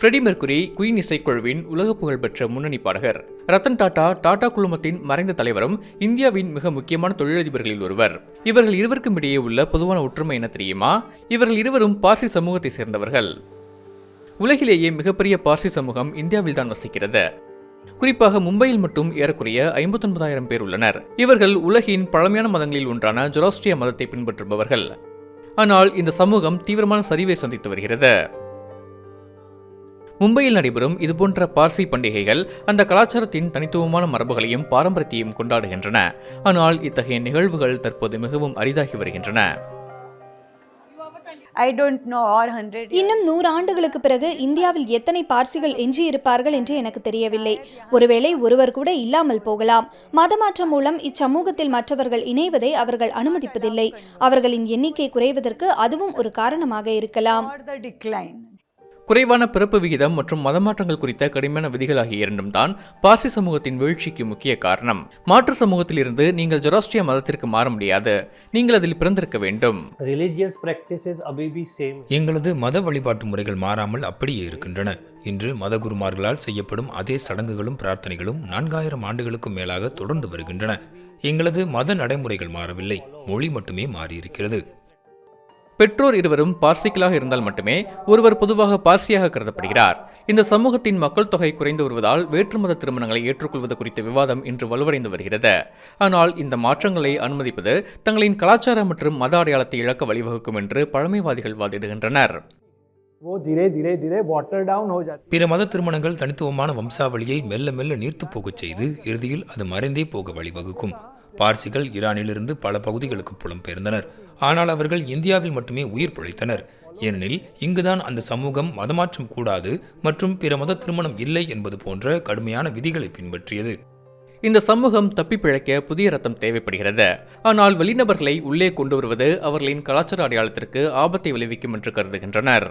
Freddy mercury queen இசைக்குழுவின் உலக புகழ்பெற்ற முன்னணி பாடகர். ரத்தன் டாடா டாடா குழுமத்தின் மறைந்த தலைவரும் இந்தியாவின் மிக முக்கியமான தொழிலதிபர்களில் ஒருவர். இவர்கள் இருவருக்கும் இடையே உள்ள பொதுவான ஒற்றுமை என்ன தெரியுமா? இவர்கள் இருவரும் பார்சி சமூகத்தை சேர்ந்தவர்கள். உலகிலேயே மிகப்பெரிய பார்சி சமூகம் இந்தியாவில் தான் வசிக்கிறது. குறிப்பாக மும்பையில் மட்டும் ஏறக்குறைய ஐம்பத்தொன்பதாயிரம் பேர் உள்ளனர். இவர்கள் உலகின் பழமையான மதங்களில் ஒன்றான ஜொராஸ்ட்ரிய மதத்தை பின்பற்றுபவர்கள். ஆனால் இந்த சமூகம் தீவிரமான சரிவை சந்தித்து வருகிறது. மும்பையில் நடைபெறும் இதுபோன்ற பார்சி பண்டிகைகள் அந்த கலாச்சாரத்தின் தனித்துவமான மரபுகளையும் பாரம்பரியத்தையும் கொண்டாடுகின்றன. ஆனால் இத்தகைய நிகழ்வுகள் தற்போது மிகவும் அரிதாகி வருகின்றன. இன்னும் நூறு ஆண்டுகளுக்கு பிறகு இந்தியாவில் எத்தனை பார்சிகள் எஞ்சியிருப்பார்கள் என்று எனக்கு தெரியவில்லை. ஒருவேளை ஒருவர் கூட இல்லாமல் போகலாம். மதமாற்றம் மூலம் இச்சமூகத்தில் மற்றவர்கள் இணைவதை அவர்கள் அனுமதிப்பதில்லை. அவர்களின் எண்ணிக்கை குறைவதற்கு அதுவும் ஒரு காரணமாக இருக்கலாம். குறைவான பிறப்பு விகிதம் மற்றும் மதமாற்றங்கள் குறித்த கடுமையான விதிகள் ஆகிய இரண்டும் தான் பார்சி சமூகத்தின் வீழ்ச்சிக்கு முக்கிய காரணம். மாற்று சமூகத்திலிருந்து நீங்கள் ஜொராஸ்ட்ரிய மதத்திற்கு மாற முடியாது. நீங்கள் அதில் பிறந்திருக்க வேண்டும். Religious practices abhi bhi same. எங்களது மத வழிபாட்டு முறைகள் மாறாமல் அப்படியே இருக்கின்றன. இன்று மதகுருமார்களால் செய்யப்படும் அதே சடங்குகளும் பிரார்த்தனைகளும் நான்காயிரம் ஆண்டுகளுக்கும் மேலாக தொடர்ந்து வருகின்றன. எங்களது மத நடைமுறைகள் மாறவில்லை. மொழி மட்டுமே மாறியிருக்கிறது. பெற்றோர் இருவரும் பார்சிக்களாக இருந்தால் மட்டுமே ஒருவர் பொதுவாக பார்சியாக கருதப்படுகிறார். இந்த சமூகத்தின் மக்கள் தொகை குறைந்து வருவதால் வேற்றுமத திருமணங்களை ஏற்றுக்கொள்வது குறித்த விவாதம் இன்று வலுவடைந்து வருகிறது. ஆனால் இந்த மாற்றங்களை அனுமதிப்பது தங்களின் கலாச்சாரம் மற்றும் மத அடையாளத்தை இழக்க வழிவகுக்கும் என்று பழமைவாதிகள் வாதிடுகின்றனர். பிற மத திருமணங்கள் தனித்துவமான வம்சாவளியை மெல்ல மெல்ல நீர்த்து போகச் செய்து இறுதியில் அது மறைந்தே போக வழிவகுக்கும். பார்சிகள் ஈரானிலிருந்து பல பகுதிகளுக்கு புலம்பெயர்ந்தனர் ஆனால் அவர்கள் இந்தியாவில் மட்டுமே உயிர் பிழைத்தனர். ஏனெனில் இங்குதான் அந்த சமூகம் மதமாற்றம் கூடாது மற்றும் பிற மத திருமணம் இல்லை என்பது போன்ற கடுமையான விதிகளை பின்பற்றியது. இந்த சமூகம் தப்பி பிழைக்க புதிய ரத்தம் தேவைப்படுகிறது. ஆனால் வெளிநபர்களை உள்ளே கொண்டு வருவது அவர்களின் கலாச்சார அடையாளத்திற்கு ஆபத்தை விளைவிக்கும் என்று கருதுகின்றனர்.